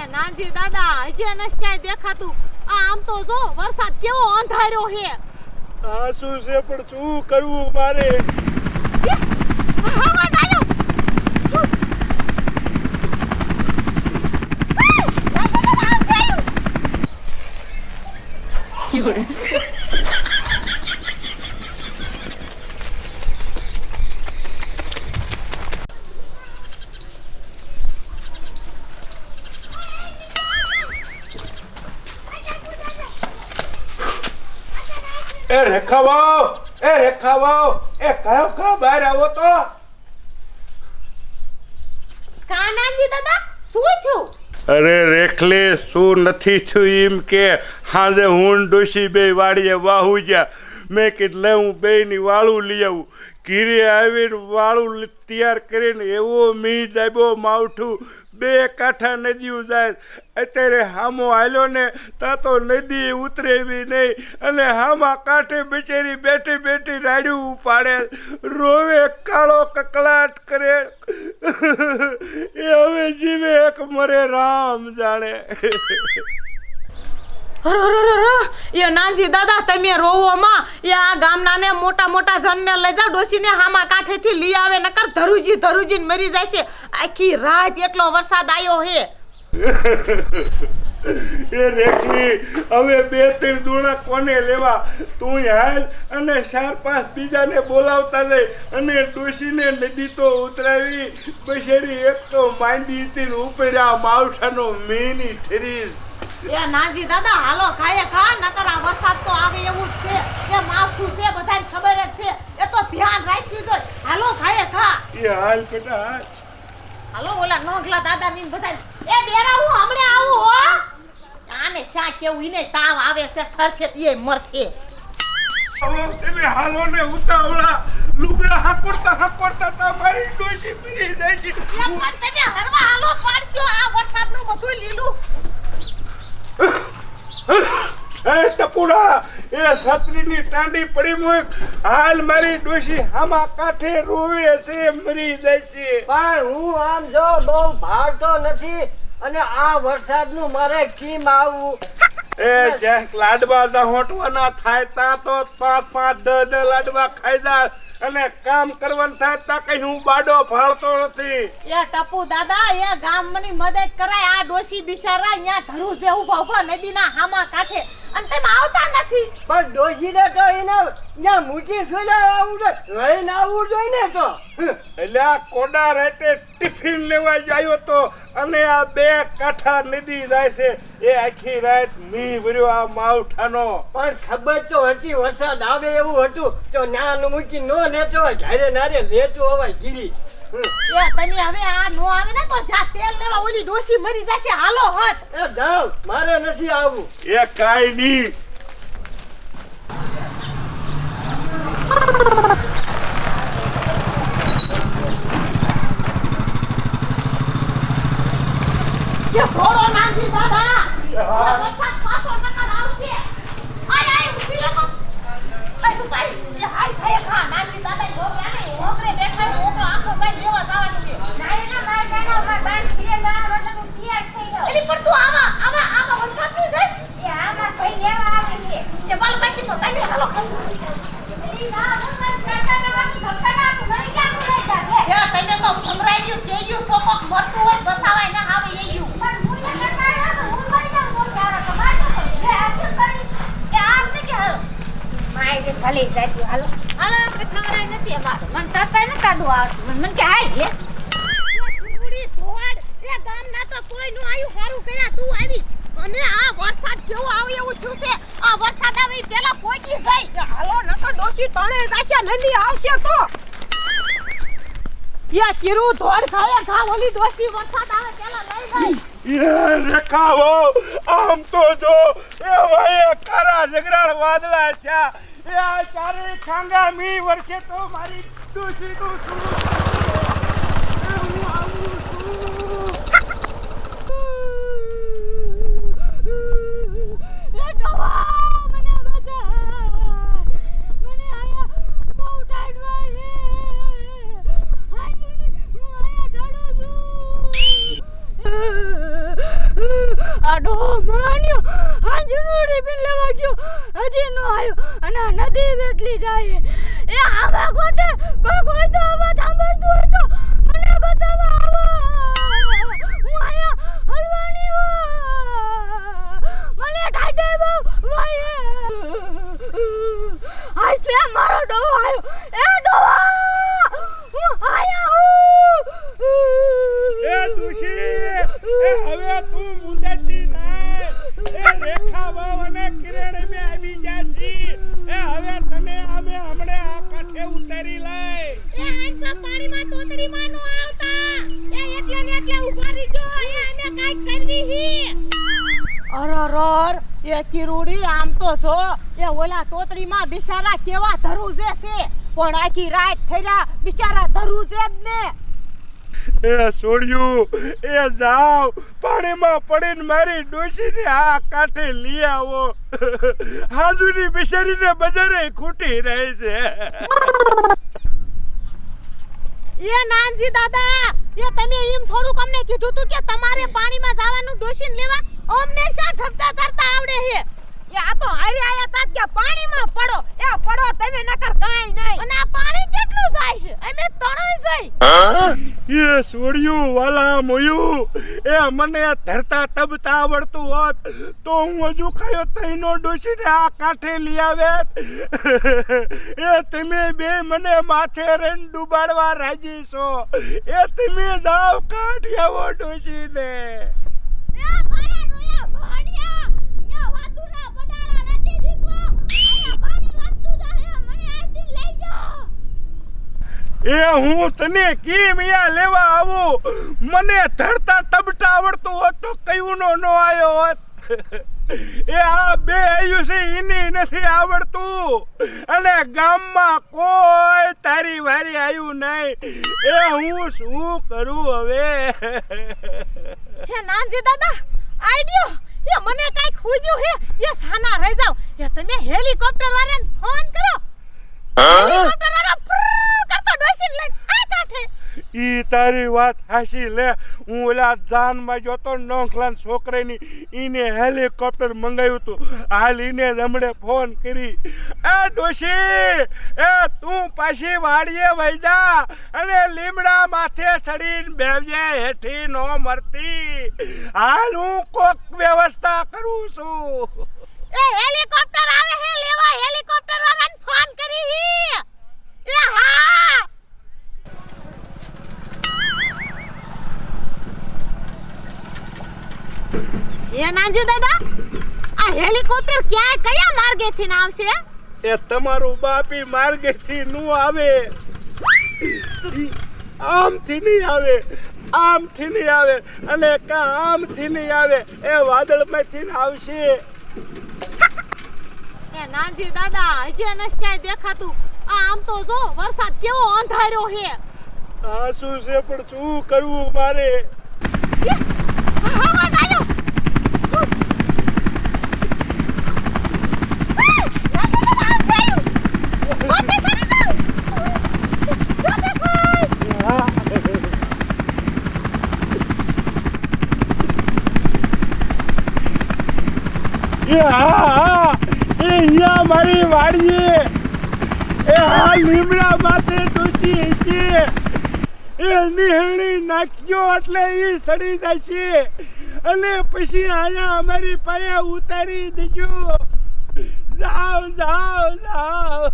એ નાનજી દાદા હજી ને ક્યાંય દેખાતું? આ આમ તો જો વરસાદ કેવો અંધાર્યો હે આ શું છે પણ શું કરવું મારે? નાનજી દાદા. એ રેખાવાઓ એ રેખાવાઓ એ કયો કા બહાર આવો તો? કાનાજી દાદા શું થયું? અરે રેખલે શું નથી છું એમ કે હાજે હું ડોશી બે વાડીએ વાહુ ગયા મેં કીધું હું હું બેયની વાળું લઈ આવું. ઘીરે આવીને વાળું તૈયાર કરીને એવો મી દાબ્યો માવઠું બે કાંઠા નદીઓ જાય. અત્યારે હામો હાલ્યો ને તા તો નદી ઉતરે એવી નહીં અને હામા કાંઠે બિચારી બેઠી બેઠી રાડ્યું ઉપાડે. રોવે કાળો કકળાટ કરે. એ હવે જીવે એક મરે રામ જાણે. એ નાનજી દાદા, તમે રોવો માં એ આ ગામના ને મોટા મોટા જણને લઈ જાવ ડોસીને હામા કાંઠેથી લઈ આવે, નકર ધરુજી ધરુજી મરી જાય છે. આખી રાત એટલો વરસાદ આવ્યો હે. એ રેખલી હવે બે, ત્રણ દોણા કોને લેવા? તું હાલ અને ચાર, પાંચ બીજાને બોલાવતા જઈ અને ડોશીને નદી તો ઉતરાવી. બસેરી એક તો માંડી ઉપર આ માવઠાનો મેની ઠરીસ એ નાનજી દાદા હાલો ખાય ખા નકર આ વરસાદ તો આવે એવું જ છે. એ માવઠું છે બધાને ખબર જ છે. એ તો ધ્યાન રાખ્યું જોઈએ હાલો ખાય ખા. એ હાલ બેટા હાલ. હાલો ઓલા નોંગલા દાદા ની બધા એ બેરા હું હમણે આવું હો. આને શા કેવું ઈને તાવ આવે છે ઠરશે તે મરશે. હાલો ને ઉતાવળા. લુગડા હાકોરતા હાકોરતા તમારી ડોશી પીરી જાય છે. એ પણ તમે હરવા હાલો પાડશો આ વરસાદનું બધું લીલું. એ ટપુડા એ છત્રીની ટાંડી પડી મૂક. હાલ મારી ડોશી હામા કાઠે રોવે છે મરી જાય છે. પણ હું આમ જો બહુ ભાગતો નથી અને આ વરસાદનું મારે કીમ આવવું એ જે લાડવા હોટવાના થાય તા તો પાંચ પાંચ દસ લાડવા ખાઈ જા. અને કામ કરવાનું થાય તા કઈ હું બાડો ફાળતો નથી. એ ટપુ દાદા એ ગામની મદદ કરાય. આ ડોશી બિચારા અહીંયા ધરું છે ઊભા ઊભા નદીના હામા કાંઠે અને તેમ આવતા નથી. પણ ડોશીને તો એને ત્યાં મૂકી સુલા આવવું જોઈએ લઈને આવવું જોઈએ ને તો. એટલે આ કોડા રાતે ટિફિન લેવા જાયો તો અને આ બે કાંઠા નદી જાય છે. એ આખી રાત મી ભર્યો આ માવઠાનો. પણ ખબર તો હતી વરસાદ આવે એવું હતું. તો નાનું મૂકી નો લેતો હોય ના રે લેજો હોય ગીરી. એ હવે આ નો આવે ને તો જા તેલ લેવા ઓલી ડોશી મરી જશે હાલો હટ. એ જાવ મારે નથી આવવું. એ કાંઈ નહીં. એ ઘોડો નાનજી દાદા. ભલે જાય હાલો. હાલો આપણે નવરાય નથી અમારે. મને તરતા ન કાઢવા આવતું મને મને કે હાય લે તો કોઈ નું આયું હારું કર્યા તું આવી. અને આ વરસાદ કેવો આવે એવું થયું છે. આ વરસાદ આવે પેલા પહોંચી જાય. હાલો નકર ડોશી તણે જાશે નદી આવશે તો. યા કિરુ ધોર ખાયા ખા ઓલી ડોશી વરસાદ આવે પેલા લઈ જાય. એ રેખાઓ આમ તો જો એ ભાઈ કારા ઝઘરાળ વાદળા છે એ આ ચારે ખાંગા મી વર્ષે તો મારી ડોશી નું શું હું આવું છું એ ડોહા મને બચાય મને આયા બહુ ટાઈટ વાગે હાય હું આયા ઢળું છું આ ડોહો માન્યો હાંજનું ટિફિન લેવા ગયો. હજી નો આવ્યો. અને નદી વેટલી જાય. એ આવા ગોટે કોઈ કોઈ તો આવા સાંભળતું હોય તો મને બચાવવા આવો હું આયા હલવાની હો મને ટાઈટે બહુ વાયે આટલે મારો ડોહો આવ્યો એ ડોહા હું આયા હું એ ડોશી એ હવે તું મુંડતી ના એ રેખા વાવ અને કિરણ બે આવી જાસી એ હવે તને અમે હમણે આ ઉતારી લઈ. એ આંખા પાણીમાં તોતડીમાં નો આવતા. એ એટલે ને એટલે ઊભા રહીજો. એ અમે કાઈ કરવી હી. અરરર એ કિરુડી આમ તો છો એ ઓલા તોતડીમાં બિચારા કેવા ધરું છે. પણ આખી રાત થઈલા બિચારા ધરુજે જ ને. એ છોડ્યું એ જાવ પાણીમાં પડીને મારી ડોશીને આ કાંઠે લઈ આવો. હાજુની બિચારીને બજારે ખૂટી રહે છે. એ નાનજી દાદા એ તમે એમ થોડુંક અમને કીધું તું કે તમારે પાણીમાં જવાનું ડોશીને લેવા અમને શા ઠપતા કરતા આવડે હે એ આ તો હારી આયા તા કે પાણીમાં પડો. એ પડો તમે નકર કાઈ નહીં. અને આ પાણી કેટલું જાય છે? અમે ત્રણેય જાય એ છોડ્યું વાલા મોયું. એ મને ધરતા તબતા આવડતું હોત તો હું હજુ ખાયો તઈનો ડોશીને આ કાંઠે લઈ આવે એ તમે બે મને માથે રન ડુબાડવા રાજી છો. એ તમે જાવ કાઢી આવો ડોશીને એ મારા રોયા ભાણિયા યા વાતુના બડાડા નથી દીકરો આયા પાણી વધતું જાહે મને આથી લઈ જાઓ એ હું તને કેમ યા લેવા આવું? મને ધરતા તબટા આવડતું હોત તો કયું નો નો આવ્યો હોત. એ આ બે આયુ છે એની નથી આવડતું. અને ગામમાં કોઈ તારી વારી આવ્યું નહીં. એ હું શું કરું હવે? હે નાનજી દાદા આઈડિયો એ મને કાઈ ખુજ્યું હે. એ સાના રહી જાવ એ તમે હેલિકોપ્ટર વાળાને ફોન કરો. હેલિકોપ્ટર વાળા ડોસીને લઈને આ કાંઠે? ઈ તારી વાત હાસી લે. હું ઓલા જાનમાં જોતો નોખલાન છોકરાની ઈને હેલિકોપ્ટર મંગાવ્યું તું. હાલ ઈને રમડે ફોન કરી. એ ડોશી એ તું પાછી વાડીએ વહી જા અને લીમડા માથે ચડીને બેવજે હેઠી નો મરતી. હાલ હું કોક વ્યવસ્થા કરું છું. એ હેલિકોપ્ટર આવે હે લેવા હેલિકોપ્ટર વાળાને ફોન કરી હી. એ હા એ નાનજી દાદા આ હેલિકોપ્ટર ક્યાં કયા માર્ગેથી ને આવશે? એ તમારું બાપી માર્ગેથી નું આવે. આમથી નહીં આવે આમથી નહીં આવે અને કા આમથી નહીં આવે એ વાદળમાંથી આવશે. એ નાનજી દાદા હજી નશ્યાય દેખાતું? આ આમ તો જો વરસાદ કેવો અંધાર્યો હે આ શું છે પણ શું કરવું મારે એ, આ અવાજ આવ્યો ઉહ. એ, નાનજી દાદા, આમ થયું. માથે ચડી જાવ. જો દેખાય. એ હા હા એ અહીંયા મારી વાડીએ હા લીમડા માથે ડૂચી છે એ નિહળી નાખ્યો એટલે એ સડી જશે. અને પછી અહીંયા અમારી પાસે ઉતારી દેજો. જાઓ જાઓ જાઓ.